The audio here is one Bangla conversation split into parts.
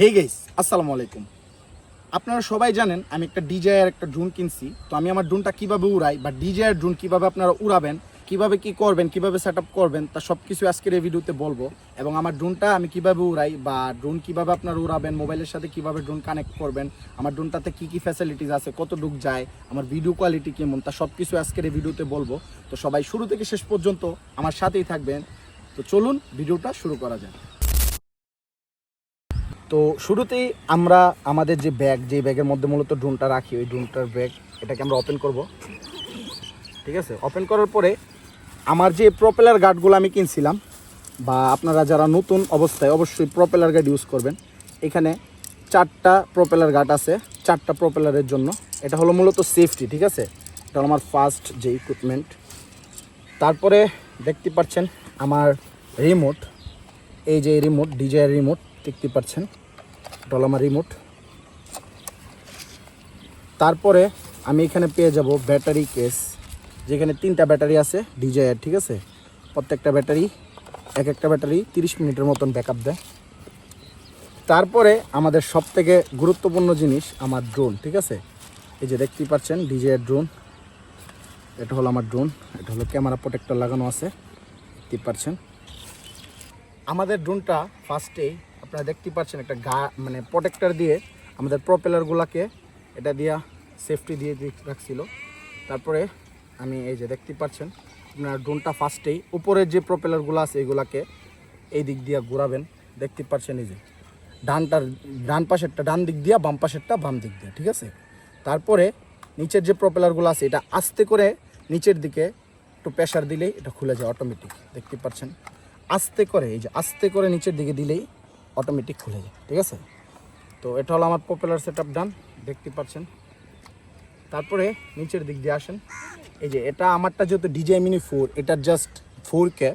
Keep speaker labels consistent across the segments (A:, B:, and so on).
A: হে গেইস আসসালামু আলাইকুম। আপনারা সবাই জানেন আমি একটা ডিজায়ার একটা ড্রোন কিনছি। তো আমি আমার ড্রোনটা কীভাবে উড়াই বা ডিজায়ার ড্রোন কীভাবে আপনারা উড়াবেন, কীভাবে কি করবেন, কীভাবে সেট করবেন, তা সব কিছু আজকের এই ভিডিওতে বলব। এবং আমার ড্রোনটা আমি কীভাবে উড়াই বা ড্রোন কীভাবে আপনারা উড়াবেন মোবাইলের সাথে কীভাবে ড্রোন কানেক্ট করবেন, আমার ড্রোনটাতে কি কি ফ্যাসিলিটিস আছে কত ডুক যায়, আমার ভিডিও কোয়ালিটি কেমন, তা সব কিছু আজকের এই ভিডিওতে বলব। তো সবাই শুরু থেকে শেষ পর্যন্ত আমার সাথেই থাকবেন। তো চলুন, ভিডিওটা শুরু করা যাক। তো শুরুতেই আমরা আমাদের যে ব্যাগ যে ব্যাগের মধ্যে মূলত ড্রোনটা রাখি, ওই ড্রোনটার ব্যাগ এটাকে আমরা ওপেন করব। ঠিক আছে? ওপেন করার পরে আমার যে প্রপেলার গার্ডগুলো আমি কিনছিলাম, বা আপনারা যারা নতুন অবস্থায় অবশ্যই প্রপেলার গার্ড ইউজ করবেন। এখানে চারটা প্রপেলার গার্ড আছে, চারটা প্রপেলারের জন্য। এটা হলো মূলত সেফটি ঠিক আছে? এটা হলো আমার ফার্স্ট যে ইকুইপমেন্ট তারপরে দেখতে পাচ্ছেন আমার রিমোট এই যে রিমোট ডিজাইয়ের রিমোট দেখতে পাচ্ছেন। আমার রিমোট তারপরে আমি এখানে পেয়ে যাব ব্যাটারি কেস যেখানে তিনটা ব্যাটারি আছে ডিজাইয়ের ঠিক আছে? প্রত্যেকটা ব্যাটারি এক একটা ব্যাটারি তিরিশ মিনিটের মতন ব্যাকআপ দেয়। তারপরে আমাদের সব থেকে গুরুত্বপূর্ণ জিনিস আমার ড্রোন ঠিক আছে? এই যে দেখতেই পাচ্ছেন ডিজাইয়ের ড্রোন এটা হলো আমার ড্রোন এটা হলো ক্যামেরা প্রোটেক্টর লাগানো আছে। দেখতে পাচ্ছেন। আমাদের ড্রোনটা ফার্স্টেই আপনারা দেখতে পাচ্ছেন একটা গা মানে প্রোটেক্টর দিয়ে আমাদের প্রপেলারগুলোকে এটা দিয়া সেফটি দিয়ে রাখছিল। তারপরে আমি এই যে দেখতে পাচ্ছেন, আপনার ড্রোনটা ফার্স্টেই উপরের যে প্রপেলারগুলো আছে এগুলাকে এই দিক দিয়ে ঘোরাবেন। দেখতে পাচ্ছেন এই যে, ডানটার, ডান পাশেরটা ডান দিক দিয়া, বাম পাশেরটা বাম দিক দিয়ে, ঠিক আছে? তারপরে নিচের যে প্রপেলারগুলো আছে এটা আস্তে করে নিচের দিকে একটু প্রেশার দিলেই এটা খুলে যায় অটোমেটিক দেখতে পাচ্ছেন? আস্তে করে, এই যে আস্তে করে নিচের দিকে দিলেই অটোমেটিক খুলে যায়, ঠিক আছে? তো এটা হলো আমার পপুলার সেট ডান দেখতে পাচ্ছেন। তারপরে নিচের দিক দিয়ে আসেন। এই যে এটা আমারটা যেহেতু ডিজাই মিনি ফোর এটা জাস্ট ফোর কে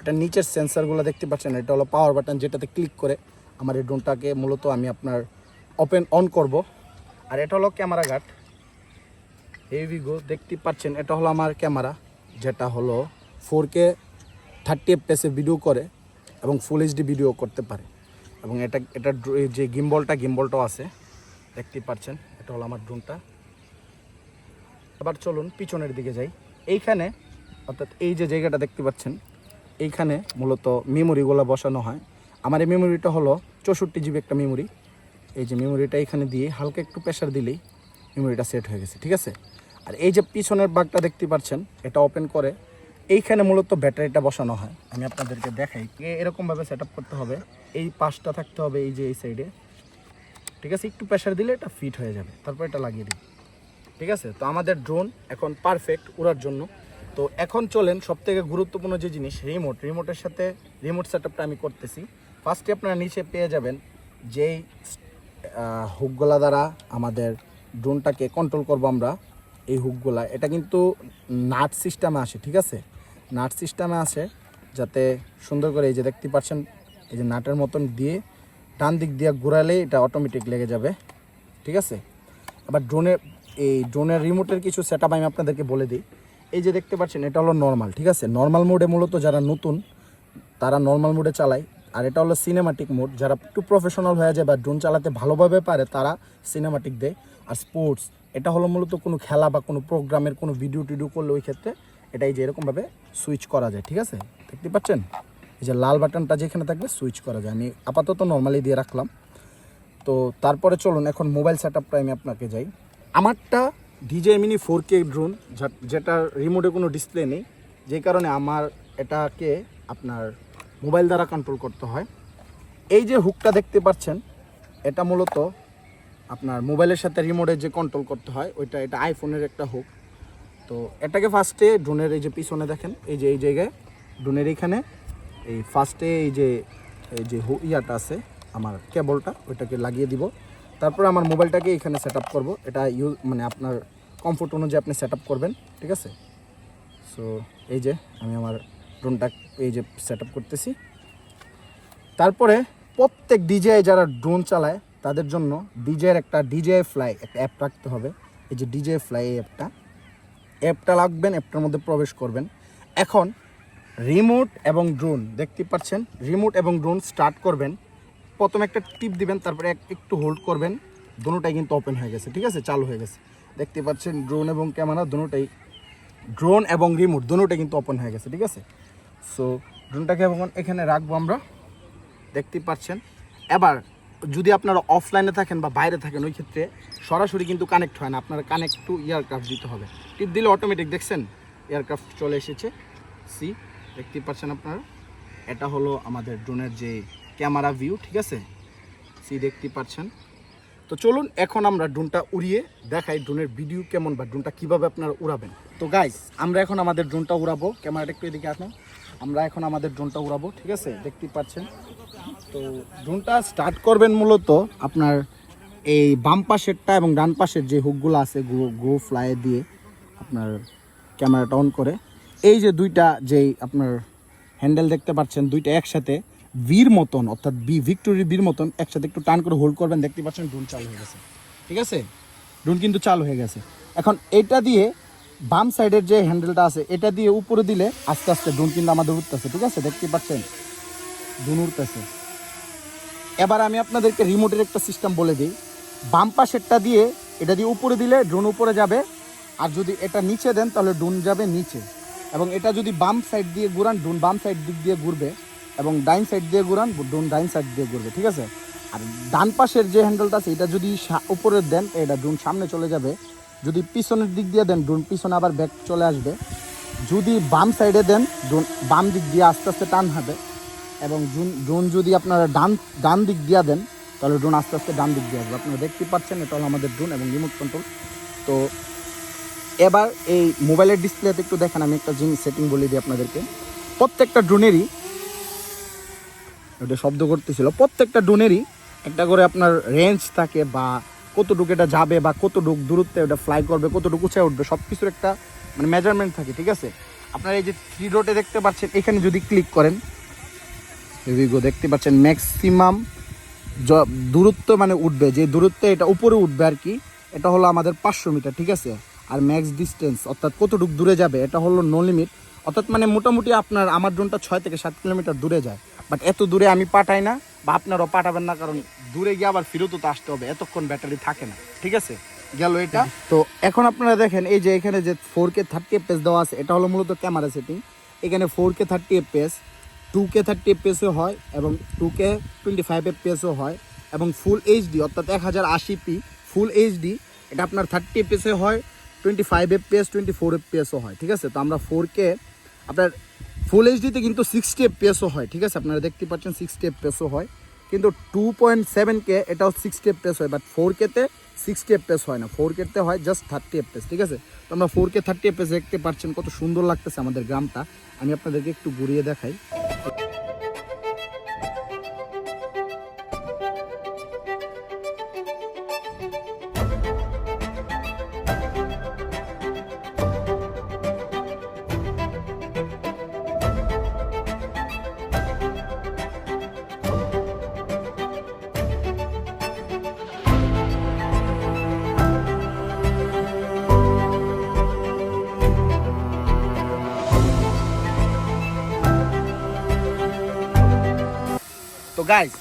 A: এটা নিচের সেন্সারগুলো দেখতে পাচ্ছেন, এটা হলো পাওয়ার বাটন যেটাতে ক্লিক করে আমার এই ড্রোনটাকে মূলত আমি আপনার ওপেন অন করব। আর এটা হলো ক্যামেরা গার্ড হেভি গো দেখতে পাচ্ছেন, এটা হলো আমার ক্যামেরা, যেটা হলো ফোর কে থার্টি এফপিএসে ভিডিও করে এবং ফুল এইচডি ভিডিও করতে পারে। এবং এটা এটা যে গিম্বলটা, গিম্বলটাও আছে দেখতে পাচ্ছেন, এটা হলো আমার ড্রোনটা। আবার চলুন পিছনের দিকে যাই। এইখানে, অর্থাৎ এই যে জায়গাটা দেখতে পাচ্ছেন, এইখানে মূলত মেমোরিগুলো বসানো হয়। আমার এই মেমোরিটা হলো চৌষট্টি জিবি একটা মেমোরি। এই যে মেমোরিটা এখানে দিয়ে হালকা একটু প্রেশার দিলেই মেমোরিটা সেট হয়ে গেছে, ঠিক আছে? আর এই যে পিছনের বাঘটা দেখতে পাচ্ছেন, এটা ওপেন করে এইখানে মূলত ব্যাটারিটা বসানো হয়। আমি আপনাদেরকে দেখাই এরকমভাবে সেট করতে হবে। এই পাশটা থাকতে হবে এই যে এই সাইডে ঠিক আছে? একটু প্রেশার দিলে এটা ফিট হয়ে যাবে। তারপর এটা লাগিয়ে দিই। ঠিক আছে? তো আমাদের ড্রোন এখন পারফেক্ট উড়ার জন্য। তো এখন চলেন সব থেকে গুরুত্বপূর্ণ যে জিনিস রিমোট রিমোটের সাথে রিমোট সেট আমি করতেছি। ফার্স্টে আপনারা নিচে পেয়ে যাবেন যেই হুকগুলা দ্বারা আমাদের ড্রোনটাকে কন্ট্রোল করব আমরা। এই হুকগুলা এটা কিন্তু নাট সিস্টেমে আসে। ঠিক আছে? নাট সিস্টেমে আছে, যাতে সুন্দর করে এই যে দেখতে পাচ্ছেন, এই যে নাটের মতন দিয়ে ডান দিক দিয়ে ঘোরালেই এটা অটোমেটিক লেগে যাবে। ঠিক আছে? আবার ড্রোনের এই ড্রোনের রিমোটের কিছু সেট আমি আপনাদেরকে বলে দিই। এই যে দেখতে পাচ্ছেন, এটা হলো নর্মাল ঠিক আছে? নর্মাল মোডে মূলত যারা নতুন, তারা নর্মাল মোডে চালায়। আর এটা হলো সিনেমাটিক মোড যারা একটু প্রফেশনাল হয়ে যায় বা ড্রোন চালাতে ভালোভাবে পারে, তারা সিনেমাটিক দেয়। আর স্পোর্টস এটা হলো মূলত কোনো খেলা বা কোনো প্রোগ্রামের কোনো ভিডিও টিডিও করলে ওই ক্ষেত্রে এটা এই যে এরকমভাবে সুইচ করা যায়, ঠিক আছে? দেখতে পাচ্ছেন? এই যে লাল বাটনটা যেখানে থাকবে সুইচ করা যায়। আমি আপাতত নর্মালি দিয়ে রাখলাম। তো তারপরে চলুন, এখন মোবাইল সেট আপটা আমি আপনাকে যাই। আমারটা DJI Mini four K drone যেটা রিমোটে কোনো ডিসপ্লে নেই, যে কারণে আমার এটাকে আপনার মোবাইল দ্বারা কন্ট্রোল করতে হয়। এই যে হুকটা দেখতে পাচ্ছেন, এটা মূলত আপনার মোবাইলের সাথে রিমোটের যে কন্ট্রোল করতে হয়, ওইটা এটা আইফোনের একটা হুক তো এটাকে ফার্স্টে ড্রোনের এই যে পিছনে দেখেন, এই যে এই জায়গায় ড্রোনের এইখানে এই ফার্স্টে এই যে এই যে ইয়াটা আছে, আমার কেবলটা ওইটাকে লাগিয়ে দিব। তারপর আমার মোবাইলটাকে এখানে সেট আপ করব। এটা ইউজ মানে আপনার কমফোর্ট অনুযায়ী আপনি সেট আপ করবেন, ঠিক আছে? সো এই যে আমি আমার ড্রোনটা এই যে সেট আপ করতেছি। তারপরে প্রত্যেক ডিজে যারা ড্রোন চালায়, তাদের জন্য ডিজের একটা ডিজে ফ্লাই একটা অ্যাপ রাখতে হবে। এই যে ডিজে ফ্লাই এই অ্যাপটা অ্যাপটা লাগবেন, অ্যাপটার মধ্যে প্রবেশ করবেন। এখন রিমোট এবং ড্রোন দেখতে পাচ্ছেন? রিমোট এবং ড্রোন স্টার্ট করবেন। প্রথমে একটা টিপ দিবেন, তারপরে এক- একটু হোল্ড করবেন। দুটোটাই কিন্তু ওপেন হয়ে গেছে, ঠিক আছে? চালু হয়ে গেছে। দেখতে পাচ্ছেন ড্রোন এবং ক্যামেরা দুটোটাই ড্রোন এবং রিমোট দুটোটাই কিন্তু ওপেন হয়ে গেছে, ঠিক আছে? সো ড্রোনটাকে এখন এখানে রাখব আমরা। দেখতে পাচ্ছেন? এবার যদি আপনারা অফলাইনে থাকেন বা বাইরে থাকেন, ওই ক্ষেত্রে সরাসরি কিন্তু কানেক্ট হয় না। আপনারা কানেক্ট টু এয়ারক্রাফট দিতে হবে। টিপ দিলে অটোমেটিক দেখছেন? এয়ারক্রাফট চলে এসেছে। সি দেখতে পাচ্ছেন আপনারা? এটা হলো আমাদের ড্রোনের যে ক্যামেরা ভিউ ঠিক আছে? সি দেখতে পাচ্ছেন। তো চলুন, এখন আমরা ড্রোনটা উড়িয়ে দেখাই ড্রোনের ভিডিও কেমন বা ড্রোনটা কীভাবে আপনারা উড়াবেন। তো গাইস আমরা এখন আমাদের ড্রোনটা উড়াবো। ক্যামেরাটা একটু এদিকে আসুন। আমরা এখন আমাদের ড্রোনটা উড়াবো, ঠিক আছে? দেখতে পাচ্ছেন? তো ড্রোনটা স্টার্ট করবেন মূলত আপনার এই বাম পাশেরটা এবং ডান পাশের যে হুকগুলো আছে গো গো ফ্লাই দিয়ে আপনার ক্যামেরাটা অন করে। এই যে দুইটা যেই আপনার হ্যান্ডেল দেখতে পাচ্ছেন, দুইটা একসাথে ভির মতন, অর্থাৎ বি ভিক্টোরি বীর মতন একসাথে একটু টান করে হোল্ড করবেন, দেখতে পাচ্ছেন ড্রোন চালু হয়ে গেছে। ঠিক আছে? ড্রোন কিন্তু চালু হয়ে গেছে। এখন এটা দিয়ে বাম সাইডের যে হ্যান্ডেলটা আছে, এটা দিয়ে উপরে দিলে আস্তে আস্তে ড্রোন কিন্তু আমাদের উঠতেছে। ঠিক আছে? দেখতে পাচ্ছেন? ড্রোন উঠতেছে এবার আমি আপনাদেরকে রিমোটের একটা সিস্টেম বলে দিই। বাম পাশেরটা দিয়ে এটা দিয়ে উপরে দিলে ড্রোন উপরে যাবে। আর যদি এটা নিচে দেন, তাহলে ড্রোন যাবে নিচে। এবং এটা যদি বাম সাইড দিয়ে ঘুরান ড্রোন বাম সাইড দিক দিয়ে ঘুরবে। এবং ডাইন সাইড দিয়ে ঘুরান ড্রোন ডাইন সাইড দিয়ে ঘুরবে, ঠিক আছে? আর ডান পাশের যে হ্যান্ডেলটা আছে, এটা যদি উপরে দেন, এটা ড্রোন সামনে চলে যাবে। যদি পিছনের দিক দিয়ে দেন ড্রোন পিছনে আবার ব্যাক চলে আসবে। যদি বাম সাইডে দেন ড্রোন বাম দিক দিয়ে আস্তে আস্তে টান হবে। এবং ড্রোন যদি আপনারা ডান ডান দিক দিয়ে দেন, তাহলে ড্রোন আস্তে আস্তে ডান দিক দিয়ে আসবে। আপনারা দেখতে পাচ্ছেন, এটা হলো আমাদের ড্রোন এবং রিমোট কন্ট্রোল। তো এবার এই মোবাইলের ডিসপ্লেতে একটু দেখেন, আমি একটা জিনিস সেটিং বলে দিই আপনাদেরকে। প্রত্যেকটা ড্রোনেরই ওটা শব্দ করতেছিল, প্রত্যেকটা ড্রোনেরই একটা করে আপনার রেঞ্জ থাকে বা কতটুকু এটা যাবে বা কতটুকু দূরত্বে ওটা ফ্লাই করবে, কতটুকু উঁচায় উঠবে সব কিছুর একটা মানে মেজারমেন্ট থাকে, ঠিক আছে? আপনারা এই যে থ্রি ডটে দেখতে পাচ্ছেন, এখানে যদি ক্লিক করেন গো দেখতে পাচ্ছেন ম্যাক্সিমাম দূরত্ব মানে উঠবে। যে দূরত্বে এটা উপরে উঠবে আর কি এটা হলো আমাদের পাঁচশো মিটার ঠিক আছে? আর ম্যাক্স ডিস্টেন্স অর্থাৎ কতটুকু দূরে যাবে এটা হলো নো লিমিট অর্থাৎ মানে মোটামুটি আপনার আমার ড্রোনটা ছয় থেকে সাত কিলোমিটার দূরে যায়। বাট এত দূরে আমি পাঠাই না বা আপনারাও পাঠাবেন না কারণ দূরে গিয়ে আবার ফেরতও তো আসতে হবে এতক্ষণ ব্যাটারি থাকে না ঠিক আছে? গেল এটা। তো এখন আপনারা দেখেন এই যে এখানে যে ফোর কে থার্টি এফ দেওয়া আছে এটা হলো মূলত ক্যামেরা সেটিং এখানে four K thirty F two K thirty এফপিএসও হয় এবং টু কে টোয়েন্টি ফাইভ এফপিএসও হয় এবং ফুল এইচডি অর্থাৎ এক হাজার আশি পি ফুল এইচডি এটা আপনার থার্টি এফপিএসে হয় twenty five FPS twenty four এফপিএসও হয়, ঠিক আছে? তো আমরা ফোর কে আপনার ফুল এইচডিতে কিন্তু সিক্সটি এফপিএসও হয়, ঠিক আছে? আপনারা দেখতে পাচ্ছেন সিক্সটি এফপিএসও হয়। কিন্তু টু পয়েন্ট সেভেন কে এটাও সিক্সটি এফপিএস হয় বাট ফোর কেতে সিক্সটি এফপিএস হয় না ফোর কেতে হয় জাস্ট থার্টি এফপিএস ঠিক আছে? তো আমরা ফোর কে থার্টি এফপিএস দেখতে পাচ্ছেন কত সুন্দর লাগতেছে আমাদের গ্রামটা। আমি আপনাদেরকে একটু ঘুরিয়ে দেখাই। তো গাইস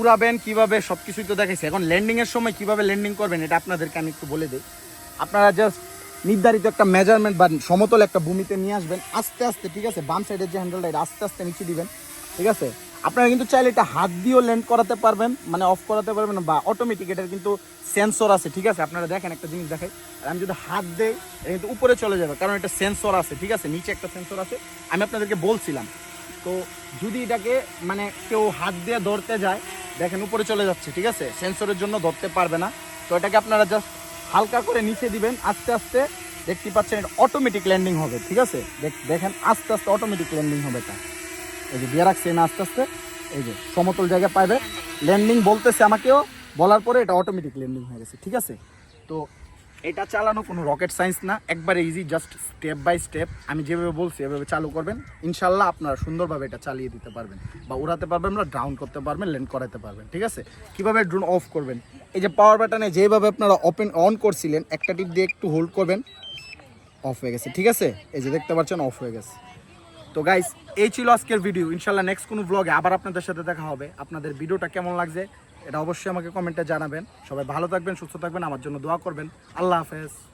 A: উড়াবেন কীভাবে সব কিছুই তো দেখাইছে। এখন ল্যান্ডিং এর সময় কীভাবে ল্যান্ডিং করবেন, এটা আপনাদেরকে আমি একটু বলে দিই। আপনারা জাস্ট নির্ধারিত একটা মেজারমেন্ট বা সমতল একটা ভূমিতে নিয়ে আসবেন। আস্তে আস্তে, ঠিক আছে? বাম সাইডের যে হ্যান্ডেলটা এটা আস্তে আস্তে নিচে দিবেন, ঠিক আছে? আপনারা কিন্তু চাইলে এটা হাত দিয়েও ল্যান্ড করাতে পারবেন মানে অফ করাতে পারবেন বা অটোমেটিক এটার কিন্তু সেন্সর আছে, ঠিক আছে? আপনারা দেখেন একটা জিনিস দেখাই। আর আমি যদি হাত দেই, এটা কিন্তু উপরে চলে যাবে, কারণ এটা সেন্সর আছে, ঠিক আছে? নিচে একটা সেন্সর আছে। আমি আপনাদেরকে বলছিলাম তো যদি এটাকে মানে কেউ হাত দিয়ে ধরতে যায়, দেখেন উপরে চলে যাচ্ছে, ঠিক আছে? সেন্সরের জন্য ধরতে পারবে না। তো এটাকে আপনারা জাস্ট হালকা করে নিচে দিবেন, আস্তে আস্তে দেখতে পাচ্ছেন এটা অটোমেটিক ল্যান্ডিং হবে, ঠিক আছে? দেখ- দেখেন আস্তে আস্তে অটোমেটিক ল্যান্ডিং হবে এটা। এই যে দিয়ে রাখছি আমি আস্তে আস্তে, এই যে সমতল জায়গায় পাইবে। ল্যান্ডিং বলতেছে আমাকেও, বলার পরে এটা অটোমেটিক ল্যান্ডিং হয়ে গেছে, ঠিক আছে? তো এটা চালানো কোনো রকেট সায়েন্স না। একবারে easy just step by step আমি যেভাবে বলছি, এভাবে চালু করবেন। ইনশাল্লাহ আপনারা সুন্দরভাবে এটা চালিয়ে দিতে পারবেন। বা উড়াতে পারবেন, বা ডাউন করতে পারবেন ল্যান্ড করাতে পারবেন, ঠিক আছে? কীভাবে ড্রোন অফ করবেন? এই যে পাওয়ার বাটনে যেভাবে আপনারা ওপেন অন করছিলেন, একটা টিপ দিয়ে একটু হোল্ড করবেন অফ হয়ে গেছে, ঠিক আছে? এই যে দেখতে পাচ্ছেন অফ হয়ে গেছে। তো গাইস এই ছিল আজকের ভিডিও ইনশাল্লাহ নেক্সট কোনো ব্লগে আবার আপনাদের সাথে দেখা হবে। আপনাদের ভিডিওটা কেমন লাগছে? এটা অবশ্যই আমাকে কমেন্টে জানাবেন। সবাই ভালো থাকবেন, সুস্থ থাকবেন, আমার জন্য দোয়া করবেন। আল্লাহ হাফেজ।